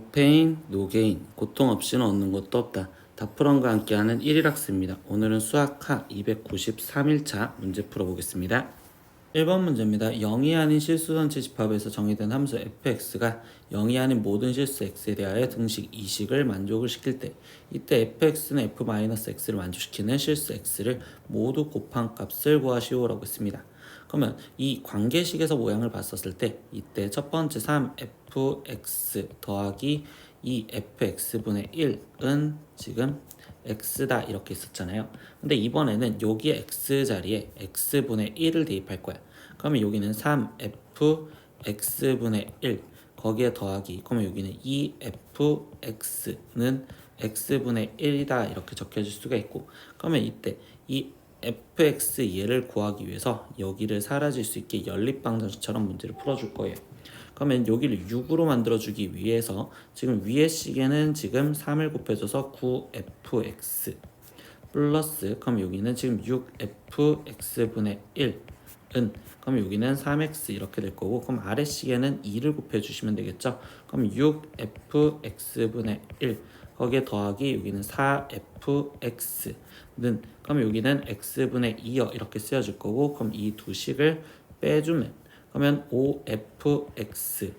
노페인, 노게인, 고통 없이는 얻는 것도 없다. 다프런과 함께하는 1일 학습입니다. 오늘은 수학하 293일차 문제 풀어보겠습니다. 1번 문제입니다. 0이 아닌 실수 전체 집합에서 정의된 함수 fx가 0이 아닌 모든 실수 x에 대하여 등식 이식을 만족을 시킬 때 이때 fx는 f-x를 만족시키는 실수 x를 모두 곱한 값을 구하시오라고 했습니다. 그러면 이 관계식에서 모양을 봤었을 때 이때 첫 번째 3fx 더하기 이 fx분의 1은 지금 x다 이렇게 있었잖아요. 근데 이번에는 여기에 x 자리에 x분의 1을 대입할 거야. 그러면 여기는 3f x분의 1 거기에 더하기 그러면 여기는 2fx는 x분의 1이다 이렇게 적혀질 수가 있고 그러면 이때 이 fx 얘를 구하기 위해서 여기를 사라질 수 있게 연립방정식처럼 문제를 풀어줄 거예요. 그러면 여기를 6으로 만들어주기 위해서 지금 위에 식에는 지금 3을 곱해줘서 9fx 플러스 그럼 여기는 지금 6fx분의 1은. 그럼 여기는 3x 이렇게 될 거고 그럼 아래 식에는 2를 곱해주시면 되겠죠? 그럼 6fx분의 1 거기에 더하기 여기는 4fx는 그럼 여기는 x분의 2여 이렇게 쓰여질 거고 그럼 이 두 식을 빼주면 그러면 5fx는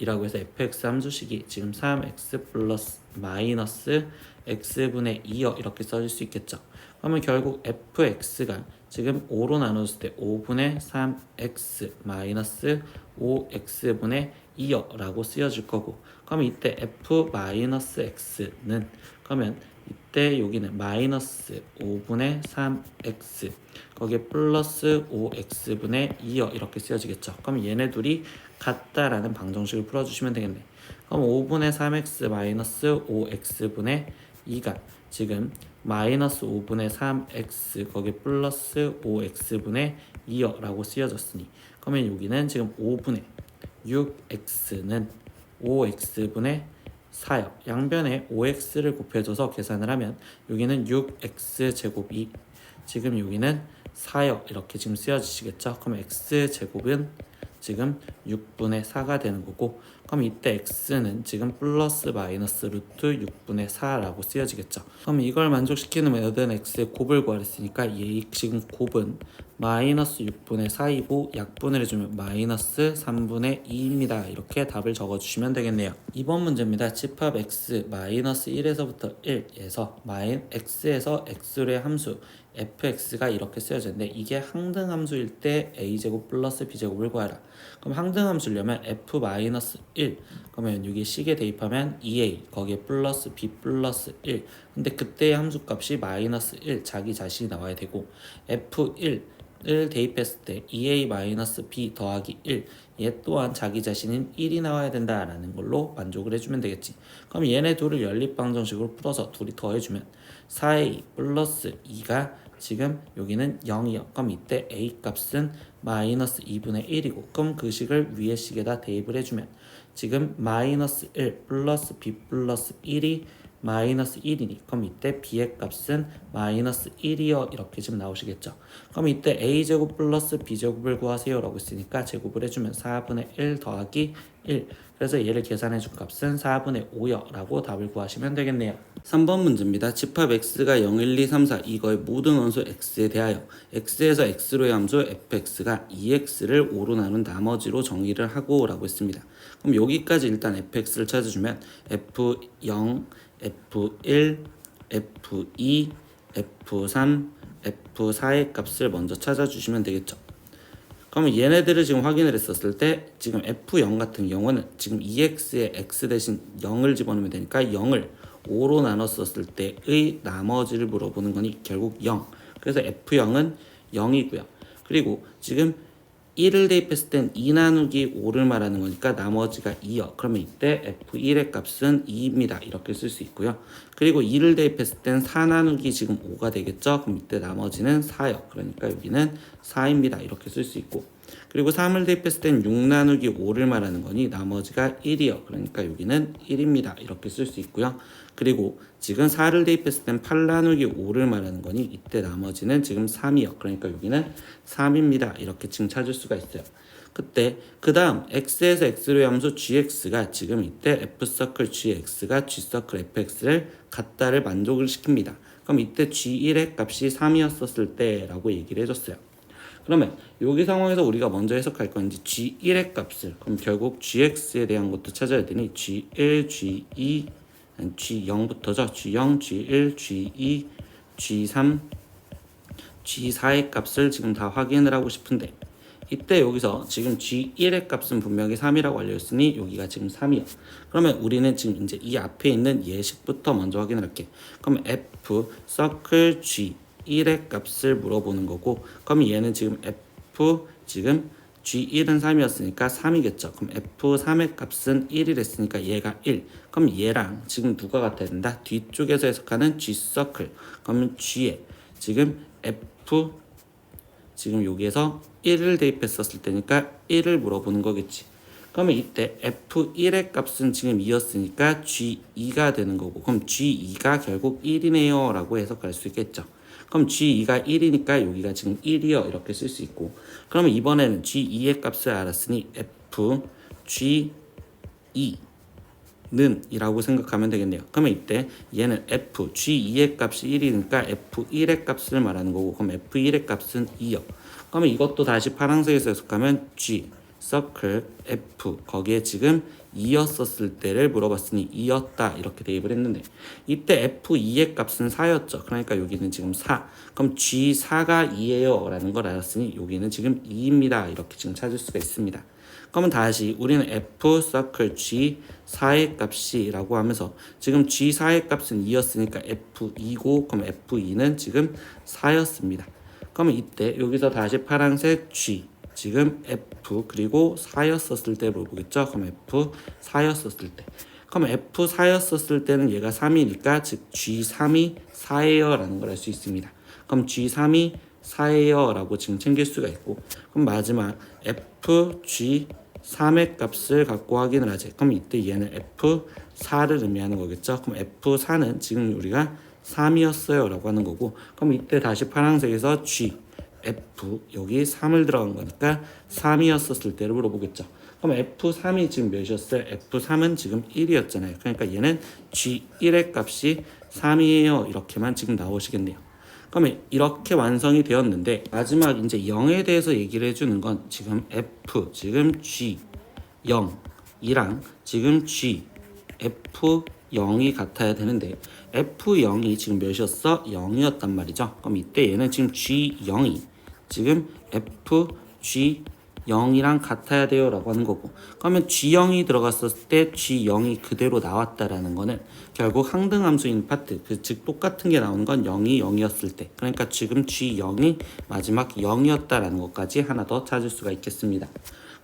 이라고 해서 fx 함수식이 지금 3x 플러스 마이너스 x분의 2여 이렇게 써질 수 있겠죠. 그러면 결국 fx가 지금 5로 나눴을 때 5분의 3x 마이너스 5x분의 2여라고 쓰여질 거고 그러면 이때 f 마이너스 x는 그러면 이때 여기는 마이너스 5분의 3x 거기에 플러스 5x분의 2여 이렇게 쓰여지겠죠. 그럼 얘네 둘이 같다라는 방정식을 풀어주시면 되겠네. 그럼 5분의 3x 마이너스 5x분의 2가 지금 마이너스 5분의 3x 거기에 플러스 5x분의 2여라고 쓰여졌으니 그러면 여기는 지금 5분의 6x는 5x분의 4요. 양변에 5x를 곱해줘서 계산을 하면 여기는 6x 제곱이 지금 여기는 4요. 이렇게 지금 쓰여지시겠죠? 그럼 x 제곱은 지금 6분의 4가 되는 거고 그럼 이때 x는 지금 플러스 마이너스 루트 6분의 4라고 쓰여지겠죠. 그럼 이걸 만족시키는 메어드는 x의 곱을 구하랬으니까 얘 지금 곱은 마이너스 6분의 4이고 약분을 해주면 마이너스 3분의 2입니다. 이렇게 답을 적어주시면 되겠네요. 이번 문제입니다. 집합 x 마이너스 1에서부터 1에서 마이 x에서 x로의 함수 fx가 이렇게 쓰여졌는데 이게 항등 함수일 때 a제곱 플러스 b제곱을 구하라. 그럼 항등 함수려면 f 마이너스 1 그러면 여기 식에 대입하면 2a 거기에 플러스 b 플러스 1 근데 그때의 함수값이 마이너스 1 자기 자신이 나와야 되고 f1 을 대입했을 때 2a 마이너스 b 더하기 1 얘 또한 자기 자신인 1이 나와야 된다라는 걸로 만족을 해주면 되겠지. 그럼 얘네 둘을 연립방정식으로 풀어서 둘이 더해주면 4a 플러스 2가 지금 여기는 0이요. 그럼 이때 a 값은 마이너스 2분의 1이고 그럼 그 식을 위에 식에다 대입을 해주면 지금 마이너스 1 플러스 b 플러스 1이 마이너스 1이니 그럼 이때 b의 값은 마이너스 1이요. 이렇게 지금 나오시겠죠? 그럼 이때 a제곱 플러스 b제곱을 구하세요. 라고 했으니까 제곱을 해주면 4분의 1 더하기 1 그래서 얘를 계산해 준 값은 4분의 5요. 라고 답을 구하시면 되겠네요. 3번 문제입니다. 집합 x가 0, 1, 2, 3, 4 이거의 모든 원소 x에 대하여 x에서 x로의 함수 fx가 2x를 5로 나눈 나머지로 정의를 하고 라고 했습니다. 그럼 여기까지 일단 fx를 찾아주면 f0 F1, F2, F3, F4의 값을 먼저 찾아주시면 되겠죠. 그러면 얘네들을 지금 확인을 했었을 때 지금 F0 같은 경우는 지금 2x에 x 대신 0을 집어넣으면 되니까 0을 5로 나눴었을 때의 나머지를 물어보는 거니 결국 0. 그래서 F0은 0이고요. 그리고 지금 1을 대입했을 땐 2 나누기 5를 말하는 거니까 나머지가 2요. 그러면 이때 F1의 값은 2입니다. 이렇게 쓸 수 있고요. 그리고 2를 대입했을 땐 4 나누기 지금 5가 되겠죠. 그럼 이때 나머지는 4요. 그러니까 여기는 4입니다. 이렇게 쓸 수 있고 그리고 3을 대입했을 땐 6 나누기 5를 말하는 거니 나머지가 1이요. 그러니까 여기는 1입니다. 이렇게 쓸 수 있고요. 그리고 지금 4를 대입했을 땐 8 나누기 5를 말하는 거니 이때 나머지는 지금 3이요. 그러니까 여기는 3입니다. 이렇게 지금 찾을 수가 있어요. 그때 그 다음 x에서 x로의 함수 gx가 지금 이때 f 서클 gx가 g 서클 fx를 같다를 만족을 시킵니다. 그럼 이때 g1의 값이 3이었었을 때라고 얘기를 해줬어요. 그러면 여기 상황에서 우리가 먼저 해석할 건 이제 g1의 값을 그럼 결국 gx에 대한 것도 찾아야 되니 g1, g2, g0부터죠. g0, g1, g2, g3, g4의 값을 지금 다 확인을 하고 싶은데 이때 여기서 지금 g1의 값은 분명히 3이라고 알려졌으니 여기가 지금 3이야. 그러면 우리는 지금 이제 이 앞에 있는 예식부터 먼저 확인을 할게. 그럼 f 서클 g1의 값을 물어보는 거고 그럼 얘는 지금 f 지금 g1은 3이었으니까 3이겠죠. 그럼 f3의 값은 1이랬으니까 얘가 1. 그럼 얘랑 지금 누가 같아야 된다? 뒤쪽에서 해석하는 g 서클. 그러면 g에 지금 f 지금 여기에서 1을 대입했었을 때니까 1을 물어보는 거겠지. 그러면 이때 f1의 값은 지금 2였으니까 g2가 되는 거고 그럼 g2가 결국 1이네요 라고 해석할 수 있겠죠. 그럼 g2가 1이니까 여기가 지금 1이요 이렇게 쓸 수 있고 그러면 이번에는 g2의 값을 알았으니 f g2 는 이라고 생각하면 되겠네요. 그러면 이때 얘는 f g2의 값이 1이니까 f1의 값을 말하는 거고 그럼 f1의 값은 2요. 그러면 이것도 다시 파란색에서 해석하면 g 서클 f 거기에 지금 2였었을 때를 물어봤으니 2였다 이렇게 대입을 했는데 이때 f2의 값은 4였죠. 그러니까 여기는 지금 4. 그럼 g4가 2예요 라는 걸 알았으니 여기는 지금 2입니다. 이렇게 지금 찾을 수가 있습니다. 그러면 다시 우리는 f 서클 g 4의 값이라고 하면서 지금 g 4의 값은 2였으니까 f2고 그럼 f2는 지금 4였습니다. 그러면 이때 여기서 다시 파란색 g 지금 f 그리고 4였었을 때 물어보겠죠. 그럼 f 4였었을 때. 그럼 f 4였었을 때는 얘가 3이니까 즉 g 3이 4예요 라는 걸 알 수 있습니다. 그럼 g 3이 4예요 라고 지금 챙길 수가 있고 그럼 마지막 f g 3의 값을 갖고 확인을 하지 그럼 이때 얘는 f4를 의미하는 거겠죠 그럼 f4는 지금 우리가 3이었어요 라고 하는 거고 그럼 이때 다시 파란색에서 g f 여기 3을 들어간 거니까 3이었었을 때를 물어보겠죠. 그럼 f3이 지금 몇이었어요? F3은 지금 1이었잖아요. 그러니까 얘는 g1의 값이 3이에요. 이렇게만 지금 나오시겠네요. 그러면 이렇게 완성이 되었는데 마지막 이제 0에 대해서 얘기를 해주는 건 지금 f 지금 g 0 이랑 지금 g f 0이 같아야 되는데 f0이 지금 몇이었어? 0이었단 말이죠. 그럼 이때 얘는 지금 g0이 지금 f g 0이랑 같아야 돼요 라고 하는 거고. 그러면 G0이 들어갔었을 때 G0이 그대로 나왔다라는 거는 결국 항등함수인 파트 그 즉 똑같은 게 나오는 건 0이 0이었을 때. 그러니까 지금 G0이 마지막 0이었다라는 것까지 하나 더 찾을 수가 있겠습니다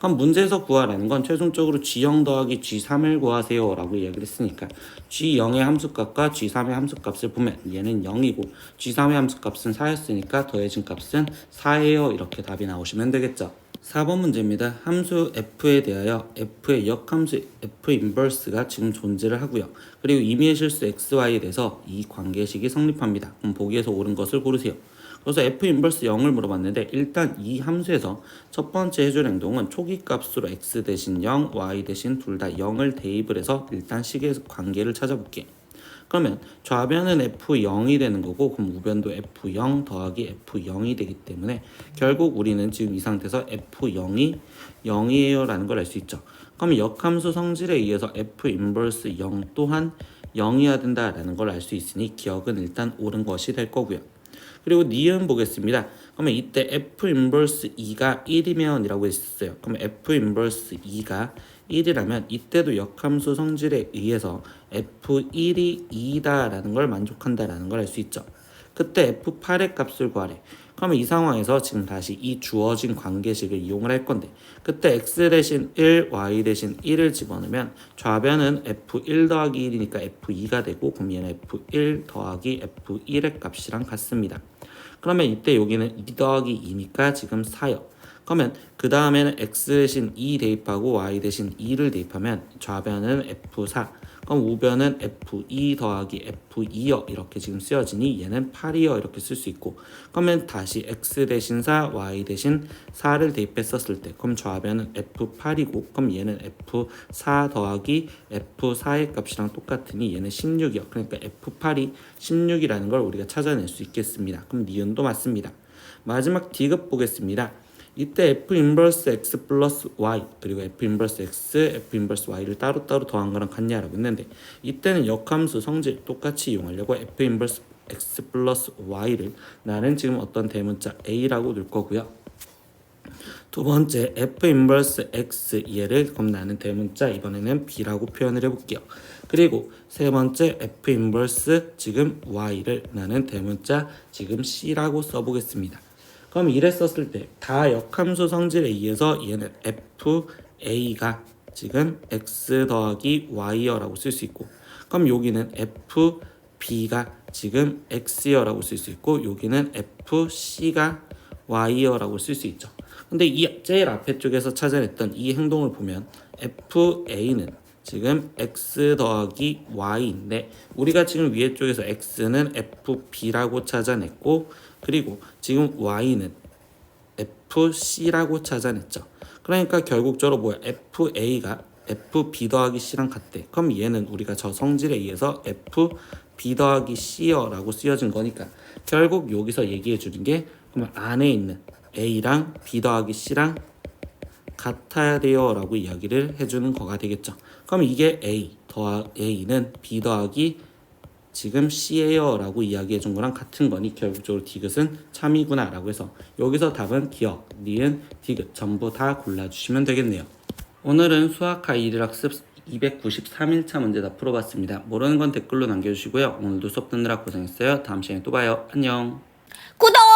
그럼 문제에서 구하라는 건 최종적으로 G0 더하기 G3을 구하세요 라고 얘기를 했으니까 G0의 함수값과 G3의 함수값을 보면 얘는 0이고 G3의 함수값은 4였으니까 더해진 값은 4예요 이렇게 답이 나오시면 되겠죠 4번 문제입니다. 함수 f에 대하여 f의 역함수 f 인버스가 지금 존재를 하고요. 그리고 임의의 실수 xy에 대해서 이 관계식이 성립합니다. 그럼 보기에서 옳은 것을 고르세요. 그래서 f 인버스 0을 물어봤는데 일단 이 함수에서 첫 번째 해줄 행동은 초기 값으로 x 대신 0, y 대신 둘 다 0을 대입을 해서 일단 식의 관계를 찾아볼게. 그러면 좌변은 F0이 되는 거고 그럼 우변도 F0 더하기 F0이 되기 때문에 결국 우리는 지금 이 상태에서 F0이 0이에요 라는 걸 알 수 있죠. 그럼 역함수 성질에 의해서 F 인버스 0 또한 0이어야 된다라는 걸 알 수 있으니 기억은 일단 옳은 것이 될 거고요. 그리고 니은 보겠습니다. 그러면 이때 F 인버스 2가 1이면 이라고 했었어요. 그럼 F 인버스 2가 1이라면 이때도 역함수 성질에 의해서 F1이 2다라는 걸 만족한다라는 걸 알 수 있죠. 그때 F8의 값을 구하래. 그러면 이 상황에서 지금 다시 이 주어진 관계식을 이용을 할 건데 그때 x 대신 1, y 대신 1을 집어넣으면 좌변은 f1 더하기 1이니까 f2가 되고 얘는 f1 더하기 f1의 값이랑 같습니다. 그러면 이때 여기는 2 더하기 2니까 지금 4요. 그러면 그 다음에는 x 대신 2 대입하고 y 대신 2를 대입하면 좌변은 f4 그럼 우변은 f2 더하기 f2여 이렇게 지금 쓰여지니 얘는 8이여 이렇게 쓸 수 있고 그러면 다시 x 대신 4 y 대신 4를 대입했었을 때 그럼 좌변은 f8이고 그럼 얘는 f4 더하기 f4의 값이랑 똑같으니 얘는 16이요 그러니까 f8이 16이라는 걸 우리가 찾아낼 수 있겠습니다. 그럼 니은도 맞습니다. 마지막 D급 보겠습니다. 이때 f 인버스 x 플러스 y 그리고 f 인버스 x, f 인버스 y를 따로따로 더한 거랑 같냐라고 했는데 이때는 역함수 성질 똑같이 이용하려고 f 인버스 x 플러스 y를 나는 지금 어떤 대문자 a라고 넣을 거고요. 두 번째 f 인버스 x 얘를 그럼 나는 대문자 이번에는 b라고 표현을 해볼게요. 그리고 세 번째 f 인버스 지금 y를 나는 대문자 지금 c라고 써보겠습니다. 그럼 이랬었을 때 다 역함수 성질에 의해서 얘는 fa가 지금 x 더하기 y여라고 쓸 수 있고 그럼 여기는 fb가 지금 x여라고 쓸 수 있고 여기는 fc가 y여라고 쓸 수 있죠. 근데 이 제일 앞에 쪽에서 찾아냈던 이 행동을 보면 fa는 지금 x 더하기 y인데 우리가 지금 위에 쪽에서 x는 fb라고 찾아냈고 그리고 지금 y는 fc라고 찾아냈죠. 그러니까 결국적으로 뭐야 fa가 fb 더하기 c랑 같대. 그럼 얘는 우리가 저 성질에 의해서 fb 더하기 c여라고 쓰여진 거니까 결국 여기서 얘기해 주는 게 그러면 안에 있는 a랑 b 더하기 c랑 같아야 돼요라고 이야기를 해주는 거가 되겠죠. 그럼 이게 a 더하 a는 b 더하기 지금 C예요 라고 이야기해 준 거랑 같은 거니 결국적으로 디귿은 참이구나 라고 해서 여기서 답은 기억, 니은, 디귿 전부 다 골라주시면 되겠네요. 오늘은 수학하 1일 학습 293일차 문제 다 풀어봤습니다. 모르는 건 댓글로 남겨주시고요. 오늘도 수업 듣느라 고생했어요. 다음 시간에 또 봐요. 안녕. 구독!